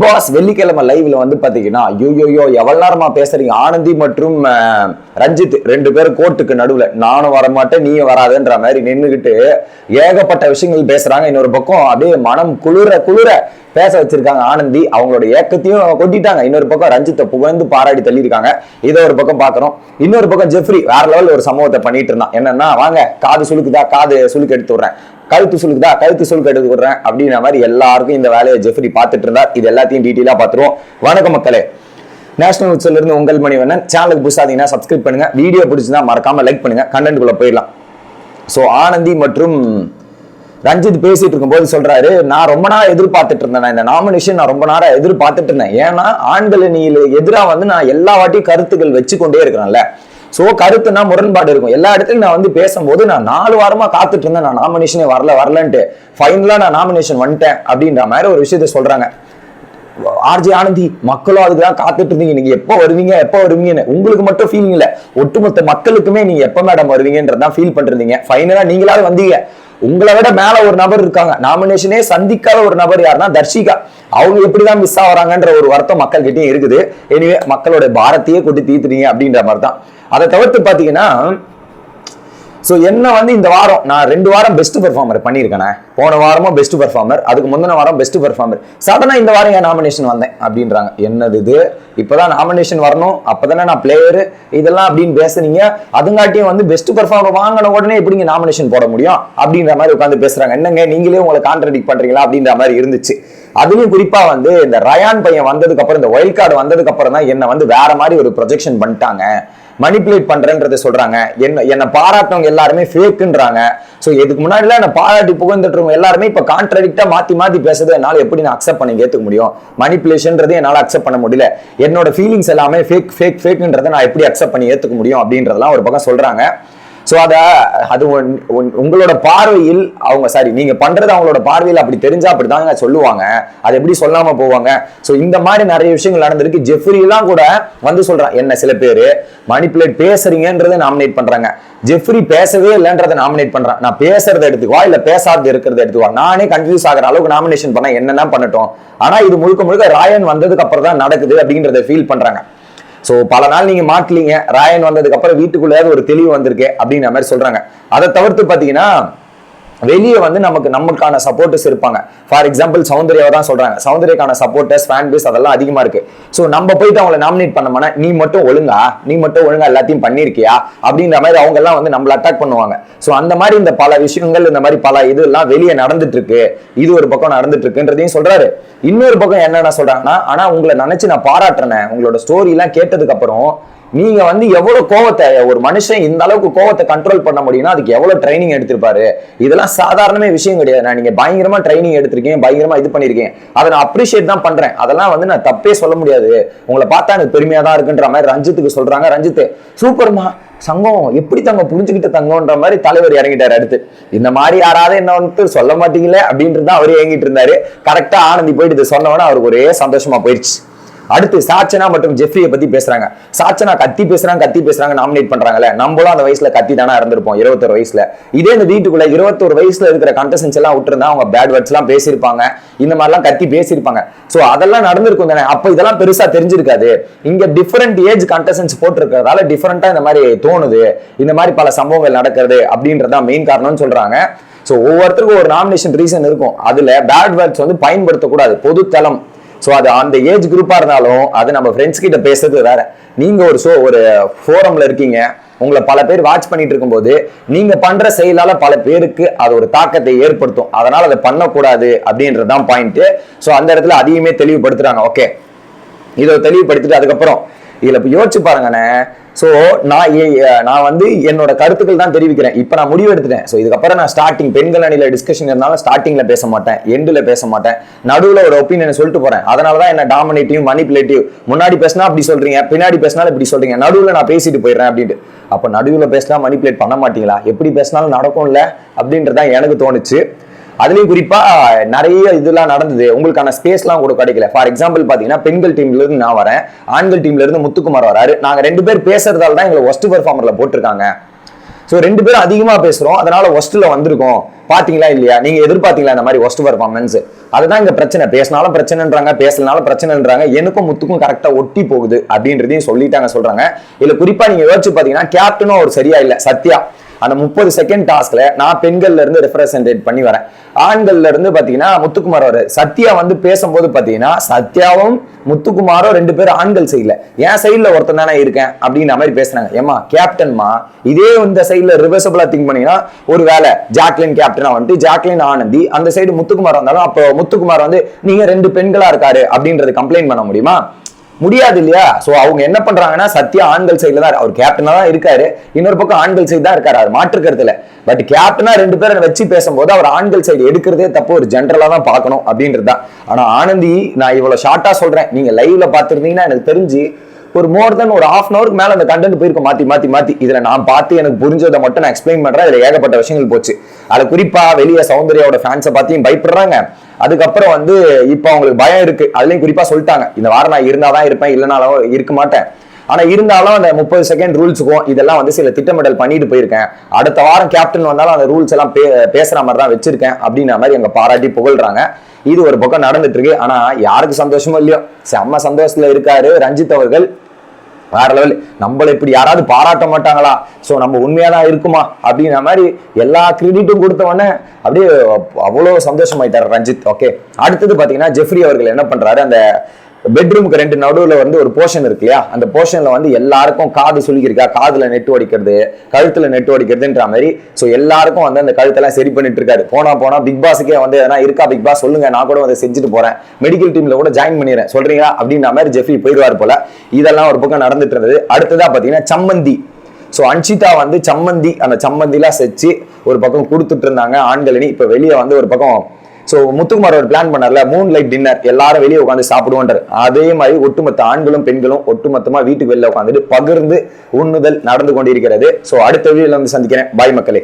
Pass வெள்ளிக்கிழமை லைவ்ல வந்து பாத்தீங்கன்னா யோயோயோ எவ்வளவு நேரமா பேசுறீங்க? ஆனந்தி மற்றும் ரஞ்சித் ரெண்டு பேரும் கோர்ட்டுக்கு நடுவுல. நானும் வரமாட்டேன் நீயும் வராதுன்ற மாதிரி நின்றுகிட்டு ஏகப்பட்ட விஷயங்கள் பேசுறாங்க இன்னொரு பக்கம். அப்படியே மனம் குளிர குளிர பேச வச்சிருக்காங்க ஆனந்தி. அவங்களோட ஏக்கத்தையும் கொட்டிட்டாங்க. இன்னொரு பக்கம் ரஞ்சித்தை புகழ்ந்து பாராடி தள்ளியிருக்காங்க. இதை ஒரு பக்கம் பாக்குறோம் இன்னொரு பக்கம் ஜெஃப்ரி வேற லெவல் ஒரு சம்பவத்தை பண்ணிட்டு இருந்தான். என்னன்னா வாங்க காது சுளுக்குதா? காது சுளுக்கு எடுத்து விடுறேன். கழுத்து சுழுக்குதா கழுத்து சுளுக்கு எடுத்து விடுறேன் அப்படின்ற மாதிரி எல்லாருக்கும் இந்த வேலையை ஜெஃப்ரி பார்த்துட்டு இருந்தார் இது எல்லாத்தையும் டீட்டெயிலாக பார்த்துருவோம். வணக்கம் மக்களே. நேஷனல் உச்சல இருந்து உங்கள் மணிவண்ணன். சேனலுக்கு புதுசாதீங்கன்னா சப்ஸ்கிரைப் பண்ணுங்க. வீடியோ பிடிச்சிருந்தா மறக்காம லைக் பண்ணுங்க. கண்டென்ட் குள்ள போயிடலாம். ஸோ ஆனந்தி மற்றும் ரஞ்சித் பேசிட்டு இருக்கும்போது சொல்றாரு நான் ரொம்ப நேரம் எதிர்பார்த்துட்டு இருந்தேன். நான் இந்த நாமினேஷன் நான் ரொம்ப நேரம் எதிர்பார்த்துட்டு இருந்தேன். ஏன்னா ஆண்கள் அணியில எதிராக வந்து நான் எல்லா வாட்டியும் கருத்துக்கள் வச்சுக்கொண்டே இருக்கிறேன்ல. ஸோ கருத்துனா முரண்பாடு இருக்கும். எல்லா இடத்துலையும் நான் வந்து பேசும்போது நான் நாலு வாரமா காத்துட்டு இருந்தேன். நான் நாமினேஷனே வரல வரலன்ட்டு. ஃபைனலா நான் நாமினேஷன் வந்துட்டேன் அப்படின்ற மாதிரி ஒரு விஷயத்த சொல்றாங்க. ஆர்ஜே ஆனந்தி மக்களும் அதுக்கு தான் காத்துட்டு இருந்தீங்க. நீங்க எப்போ வருவீங்க எப்போ வருவீங்கன்னு உங்களுக்கு மட்டும் ஃபீலிங் இல்லை. ஒட்டுமொத்த மக்களுக்குமே நீங்க எப்போ மேடம் வருவீங்கன்றதான் ஃபீல் பண்றீங்க ஃபைனலா நீங்களாவது வந்தீங்க. உங்களை விட மேல ஒரு நபர் இருக்காங்க. நாமினேஷனே சந்திக்காத ஒரு நபர் யாருன்னா தர்ஷிகா. அவங்க எப்படிதான் மிஸ் ஆகிறாங்கன்ற ஒரு வருத்தம் மக்கள் கிட்டேயும் இருக்குது. எனிவே மக்களோட பாரத்தையே கொண்டு தீத்துறீங்க அப்படின்ற மாதிரி தான் அதை தவிர்த்து பாத்தீங்கன்னா ஸோ என்ன வந்து இந்த வாரம்? நான் ரெண்டு வாரம் பெஸ்ட் பெர்ஃபார்மர் பண்ணியிருக்கேனே. போன வாரமும் பெஸ்ட் பெர்ஃபார்மர் அதுக்கு முந்தின வாரம் பெஸ்ட் பெர்ஃபார்மர் சடனாக இந்த வாரம் என் நாமினேஷன் வந்தேன் அப்படின்றாங்க. என்னது இது? இப்போதான் நாமினேஷன் வரணும். அப்போதானே நான் பிளேயர் இதெல்லாம் அப்படின்னு பேசுனீங்க. அதுங்காட்டியும் வந்து பெஸ்ட் பெர்ஃபார்மர் வாங்கின உடனே எப்படிங்க நாமினேஷன் போட முடியும்? அப்படின்ற மாதிரி உட்காந்து பேசுறாங்க. என்னங்க? நீங்களே உங்களை கான்ட்ரடிக் பண்றீங்களா? அப்படின்ற மாதிரி இருந்துச்சு. அதுலயும் குறிப்பா வந்து இந்த ரயான் பையன் வந்ததுக்கு அப்புறம் இந்த ஒயில்ட் கார்டு வந்ததுக்கு அப்புறம் தான் என்ன வந்து வேற மாதிரி ஒரு ப்ரொஜெக்ஷன் பண்ணிட்டாங்க. மணிப்புலேட் பண்றேன்றதை சொல்றாங்க. என்ன என்னை பாராட்டவங்க எல்லாருமே ஃபேக்குன்றாங்க ஸோ இதுக்கு முன்னாடிலாம் என்னை பாராட்டி புகழ்ந்துட்டுருவங்க எல்லாருமே இப்போ கான்ட்ரடிக்டா மாத்தி மாத்தி பேசுறது என்னால் எப்படி நான் அக்செப்ட் பண்ணி ஏற்றுக்க முடியும்? மணிப்புலேஷன்றது என்னால் அக்செப்ட் பண்ண முடியல. என்னோட ஃபீலிங்ஸ் எல்லாமே ஃபேக் ஃபேக் ஃபேக்குன்றதை நான் எப்படி அக்செப்ட் பண்ணி ஏற்றுக்க முடியும் அப்படின்றதெல்லாம் ஒரு பக்கம் சொல்றாங்க. ஸோ அதை அது உங்களோட பார்வையில் அவங்க சாரி நீங்க பண்றது அவங்களோட பார்வையில் அப்படி தெரிஞ்சா அப்படிதாங்க சொல்லுவாங்க. அது எப்படி சொல்லாமல் போவாங்க? ஸோ இந்த மாதிரி நிறைய விஷயங்கள் நடந்திருக்கு. ஜெஃப்ரி எல்லாம் கூட வந்து சொல்கிறான் என்ன சில பேர் மணிப்புலேட் பேசுறீங்கன்றதை நாமினேட் பண்றாங்க. ஜெஃப்ரி பேசவே இல்லைன்றதை நாமினேட் பண்ணுறான் நான் பேசுறதை எடுத்துக்குவா? இல்லை பேசாதது இருக்கிறத எடுத்துக்குவா? நானே கன்ஃபியூஸ் ஆகிற அளவுக்கு நாமினேஷன் பண்ண என்னென்ன பண்ணட்டும்? ஆனால் இது முழுக்க முழுக்க ராயன் வந்ததுக்கு அப்புறம் தான் நடக்குது அப்படின்றத ஃபீல் பண்றாங்க. சோ பல நாள் நீங்க மாட்டலீங்க. ராயன் வந்ததுக்கு அப்புறம் வீட்டுக்குள்ளேயாவது ஒரு தெளிவு வந்திருக்கு அப்படின்ற மாதிரி சொல்றாங்க. அதை தவிர்த்து பாத்தீங்கன்னா வெளியே வந்து நமக்கு நமக்கான சப்போர்ட்டர்ஸ் இருப்பாங்க. ஃபார் எக்ஸாம்பிள் சௌந்தர்யாவை தான் சொல்றாங்க. சௌந்தர்யக்கான சப்போர்ட்டர்ஸ் ஃபேன் பேஸ் அதெல்லாம் அதிகமா இருக்கு. ஸோ நம்ம போயிட்டு அவங்கள நாமினேட் பண்ணோம்னா நீ மட்டும் ஒழுங்கா நீ மட்டும் ஒழுங்கா எல்லாத்தையும் பண்ணிருக்கியா அப்படின்ற மாதிரி அவங்க எல்லாம் வந்து நம்மள அட்டாக் பண்ணுவாங்க. ஸோ அந்த மாதிரி இந்த பல விஷயங்கள் இந்த மாதிரி பல இதெல்லாம் வெளியே நடந்துட்டு இருக்கு இது ஒரு பக்கம் நடந்துட்டு இருக்குன்றதையும் சொல்றாரு. இன்னொரு பக்கம் என்னென்ன சொல்றாங்கன்னா ஆனா உங்களை நினைச்சு நான் பாராட்டுறேன். உங்களோட ஸ்டோரி எல்லாம் கேட்டதுக்கு அப்புறம் நீங்க வந்து எவ்வளவு கோவத்தை ஒரு மனுஷன் இந்த அளவுக்கு கோவத்தை கண்ட்ரோல் பண்ண முடியும்னா அதுக்கு எவ்வளவு ட்ரைனிங் எடுத்திருப்பாரு? இதெல்லாம் சாதாரணமே விஷயம் கிடையாது. நான் நீங்க பயங்கரமா ட்ரைனிங் எடுத்திருக்கேன் பயங்கரமா இது பண்ணிருக்கேன் அதை நான் அப்ரிஷியேட் தான் பண்றேன். அதெல்லாம் வந்து நான் தப்பே சொல்ல முடியாது. உங்களை பார்த்தா எனக்கு பெருமையா தான் இருக்குன்ற மாதிரி ரஞ்சித்துக்கு சொல்றாங்க. ரஞ்சித் சூப்பர்மா சங்கம் எப்படி தங்க புரிஞ்சுக்கிட்ட தங்கம்ன்ற மாதிரி தலைவர் இறங்கிட்டாரு அடுத்து. இந்த மாதிரி யாராவது என்ன வந்து சொல்ல மாட்டீங்களே? அப்படின்ட்டு தான் அவரே இயங்கிட்டு இருந்தாரு. கரெக்டா ஆனந்தி போயிட்டு இதை சொன்னவொடனே அவருக்கு ஒரே சந்தோஷமா போயிடுச்சு. அடுத்து சாச்சனா மற்றும் ஜெஃப்ரியை பத்தி பேசுறாங்க. சாச்சனா கத்தி பேசுறாங்க கத்தி பேசுறாங்க நாமினேட் பண்றாங்கல்ல. நம்மளும் அந்த வயசுல கத்தி தானே இருந்திருப்போம் இருபத்தொரு வயசுல. இதே இந்த வீட்டுக்குள்ள இருபத்தொரு வயசுல இருக்கிற கண்டஸ்டன்ஸ் எல்லாம் விட்டுருந்தா அவங்க பேட் வேர்ட்ஸ் எல்லாம் பேசியிருப்பாங்க. இந்த மாதிரிலாம் கத்தி பேசியிருப்பாங்க. ஸோ அதெல்லாம் நடந்திருக்கும் தானே. அப்போ இதெல்லாம் பெருசா தெரிஞ்சிருக்காது. இங்க டிஃப்ரெண்ட் ஏஜ் கண்டஸ்டன்ஸ் போட்டிருக்கிறதால டிஃப்ரெண்டா இந்த மாதிரி தோணுது. இந்த மாதிரி பல சம்பவங்கள் நடக்கிறது அப்படின்றதான் மெயின் காரணம்னு சொல்றாங்க. ஸோ ஒவ்வொருத்தருக்கும் ஒரு நாமினேஷன் ரீசன் இருக்கும். அதுல பேட் வேர்ட்ஸ் வந்து பயன்படுத்தக்கூடாது. பொதுத்தலம் ஸோ அது அந்த ஏஜ் குரூப்பாக இருந்தாலும் அது நம்ம ஃப்ரெண்ட்ஸ் கிட்ட பேசுறது வேற. நீங்கள் ஒரு ஷோ ஒரு ஃபோரமில் இருக்கீங்க. உங்களை பல பேர் வாட்ச் பண்ணிட்டு இருக்கும்போது நீங்க பண்ற செயலால பல பேருக்கு அது ஒரு தாக்கத்தை ஏற்படுத்தும். அதனால அதை பண்ணக்கூடாது அப்படின்றதான் பாயிண்ட் ஸோ அந்த இடத்துல அதையுமே தெளிவுபடுத்துறாங்க. ஓகே இதை தெளிவுபடுத்திட்டு அதுக்கப்புறம் இதுல இப்ப யோசிச்சு பாருங்கண்ணே ஸோ நான் ஏ- நான் வந்து என்னோட கருத்துக்கள் தான் தெரிவிக்கிறேன். இப்போ நான் முடிவு எடுத்துட்டேன். ஸோ இதுக்கப்புறம் நான் ஸ்டார்டிங் பெண்கள் அணியில் டிஸ்கஷன் இருந்தாலும் ஸ்டார்டிங்கில் பேச மாட்டேன். எண்டில் பேச மாட்டேன். நடுவில் ஒரு ஒப்பீனியன் சொல்லிட்டு போகிறேன் அதனால தான் என்ன டாமினேட்டிவ் மணிப்புலேட்டிவ் முன்னாடி பேசினா அப்படி சொல்கிறீங்க பின்னாடி பேசினாலும் இப்படி சொல்கிறீங்க நடுவில் நான் பேசிட்டு போயிடுறேன் அப்படின்ட்டு. அப்போ நடுவில் பேசினா மணிப்புலேட் பண்ண மாட்டீங்களா? எப்படி பேசினாலும் நடக்கும்ல அப்படின்றதான் எனக்கு தோணுச்சு. அதுலயும் குறிப்பா நிறைய இதெல்லாம் நடந்தது. உங்களுக்கான ஸ்பேஸ்லாம் கூட கிடைக்கல. ஃபார் எக்ஸாம்பிள் பாத்தீங்கன்னா பெண்கள் டீம்ல இருந்து நான் வரேன். ஆண்கள் டீம்ல இருந்து முத்துக்குமார் வராரு. நாங்க ரெண்டு பேர் பேசுறதால தான் எங்களை ஒஸ்ட் பெர்ஃபார்மர்ல போட்டிருக்காங்க. ஸோ ரெண்டு பேரும் அதிகமா பேசுறோம். அதனால ஒஸ்ட்ல வந்திருக்கோம். பாத்தீங்களா இல்லையா? நீங்க எதிர்பார்த்தீங்களா இந்த மாதிரி ஒஸ்ட் பர்ஃபார்மன்ஸ் அதுதான் இங்க பிரச்சனை. பேசினாலும் பிரச்சனைன்றாங்க பேசலனாலும் பிரச்சனைன்றாங்க. எனக்கும் முத்துக்கும் கரெக்டா ஒட்டி போகுது அப்படின்றதையும் சொல்லிட்டாங்க சொல்றாங்க. இதில் குறிப்பா நீங்க யோசிச்சு பாத்தீங்கன்னா கேப்டனும் ஒரு சரியா இல்ல. சத்யா. அந்த முப்பது செகண்ட் டாஸ்க்ல நான் பெண்கள்ல இருந்து ரெப்ரசன்டேட் பண்ணி வரேன். ஆண்கள்ல இருந்து பாத்தீங்கன்னா முத்துக்குமார் வர சத்யா வந்து பேசும்போது பாத்தீங்கன்னா சத்யாவும் முத்துக்குமாரும் ரெண்டு பேரும் ஆண்கள் சைட்ல என் சைட்ல ஒருத்தன் தானே இருக்கேன் அப்படின்ற மாதிரி பேசுனாங்க. ஏமா கேப்டன்மா இதே இந்த சைட்ல ரிவர்சபிளா திங்க் பண்ணீங்கன்னா ஒரு வேலை ஜாக்லின் கேப்டனா வந்துட்டு ஜாக்லின் ஆனந்தி அந்த சைடு முத்துக்குமார் வந்தாலும் அப்போ முத்துக்குமார் வந்து நீங்க ரெண்டு பெண்களா இருக்காரு அப்படின்றது கம்ப்ளைண்ட் பண்ண முடியுமா? முடியாது இல்லையா ஸோ அவங்க என்ன பண்றாங்கன்னா சத்யா ஆண்கள் சைடில் தான் அவர் கேப்டனா தான் இருக்காரு. இன்னொரு பக்கம் ஆண்கள் சைடு தான் இருக்காரு. அவர் மாற்று பட் கேப்டனா ரெண்டு பேரை வச்சு பேசும்போது அவர் ஆண்கள் சைடு எடுக்கிறதே தப்பு. ஒரு ஜென்ரலா தான் பார்க்கணும் அப்படின்றது தான். ஆனா ஆனந்தி நான் இவ்வளவு ஷார்ட்டா சொல்றேன். நீங்க லைவ்ல பார்த்துருந்தீங்கன்னா எனக்கு தெரிஞ்சு ஒரு மோர் தென் ஒரு ஹாஃப் அன் அவருக்கு மேல அந்த கண்டென்ட் போயிருக்கும் மாத்தி மாத்தி மாத்தி. இதுல நான் பார்த்து எனக்கு புரிஞ்சதை மட்டும் நான் எக்ஸ்பிளைன் பண்றேன். இதுல ஏகப்பட்ட விஷயங்கள் போச்சு. அதை குறிப்பா வெளியே சௌந்தர்யாவோட ஃபேன்ஸை பார்த்தியும் பயப்படுறாங்க. அதுக்கப்புறம் வந்து இப்போ அவங்களுக்கு பயம் இருக்கு. அதுலயும் குறிப்பா சொல்லிட்டாங்க. இந்த வாரம் நான் இருந்தாதான் இருப்பேன் இல்லைனாலும் இருக்க மாட்டேன். ஆனா இருந்தாலும் அந்த முப்பது செகண்ட் ரூல்ஸுக்கும் இதெல்லாம் வந்து சில திட்டமிடல் பண்ணிட்டு போயிருக்கேன். அடுத்த வாரம் கேப்டன் வந்தாலும் அந்த ரூல்ஸ் எல்லாம் பே- பேசுற மாதிரி தான் வச்சிருக்கேன் அப்படின்ற மாதிரி எங்க பாராட்டி புகழ்றாங்க. இது ஒரு பக்கம் நடந்துட்டு இருக்கு. ஆனா யாருக்கு சந்தோஷமோ இல்லையோ செம்ம சந்தோஷத்துல இருக்காரு ரஞ்சித் அவர்கள். வேற லெவல் நம்மளை இப்படி யாராவது பாராட்ட மாட்டாங்களா? சோ நம்ம உண்மையாக தான் இருக்குமா? அப்படிங்கிற மாதிரி எல்லா கிரெடிட்டும் கொடுத்த உடனே அப்படியே அவ்வளவு சந்தோஷமாயிட்டார் ரஞ்சித். ஓகே அடுத்தது பாத்தீங்கன்னா ஜெஃப்ரி அவர்கள் என்ன பண்றாரு? அந்த பெட்ரூமுக்கு ரெண்டு நடுவில் வந்து ஒரு போர்ஷன் இருக்கு இல்லையா? அந்த போர்ஷனில் வந்து எல்லாருக்கும் காது சுலுக்கிருக்கா காதில் நெட்டு அடிக்கிறது கழுத்தில் நெட்டு அடிக்கிறதுன்ற மாதிரி. ஸோ எல்லாருக்கும் வந்து அந்த கழுத்தெல்லாம் சரி பண்ணிட்டு இருக்காரு போனா போனா பிக் பாஸுக்கே வந்து எதனா இருக்கா பிக் பாஸ் சொல்லுங்க நான் கூட வந்து செஞ்சுட்டு போறேன். மெடிக்கல் டீம்ல கூட ஜாயின் பண்ணிடுறேன். சொல்றீங்களா? அப்படின்ற மாதிரி ஜெஃப்ரி போயிடுவார் போல. இதெல்லாம் ஒரு பக்கம் நடந்துட்டு இருந்தது அடுத்ததா பார்த்தீங்கன்னா சம்மந்தி. ஸோ அன்ஷிதா வந்து சம்மந்தி அந்த சம்மந்திலாம் செச்சு ஒரு பக்கம் கொடுத்துட்டு இருந்தாங்க ஆண்களணி இப்போ வெளியே வந்து ஒரு பக்கம் ஸோ முத்துக்குமார் அவர் பிளான் பண்ணார்ல மூன் லைட் டின்னர் எல்லாரும் வெளியே உட்காந்து சாப்பிடுவோன்றார். அதே மாதிரி ஒட்டுமொத்த ஆண்களும் பெண்களும் ஒட்டுமொத்தமா வீட்டுக்கு வெளில உட்காந்துட்டு பகிர்ந்து உண்ணுதல் நடந்து கொண்டிருக்கிறது. ஸோ அடுத்த வீடியோவில் வந்து சந்திக்கிறேன். பாய் மக்களே.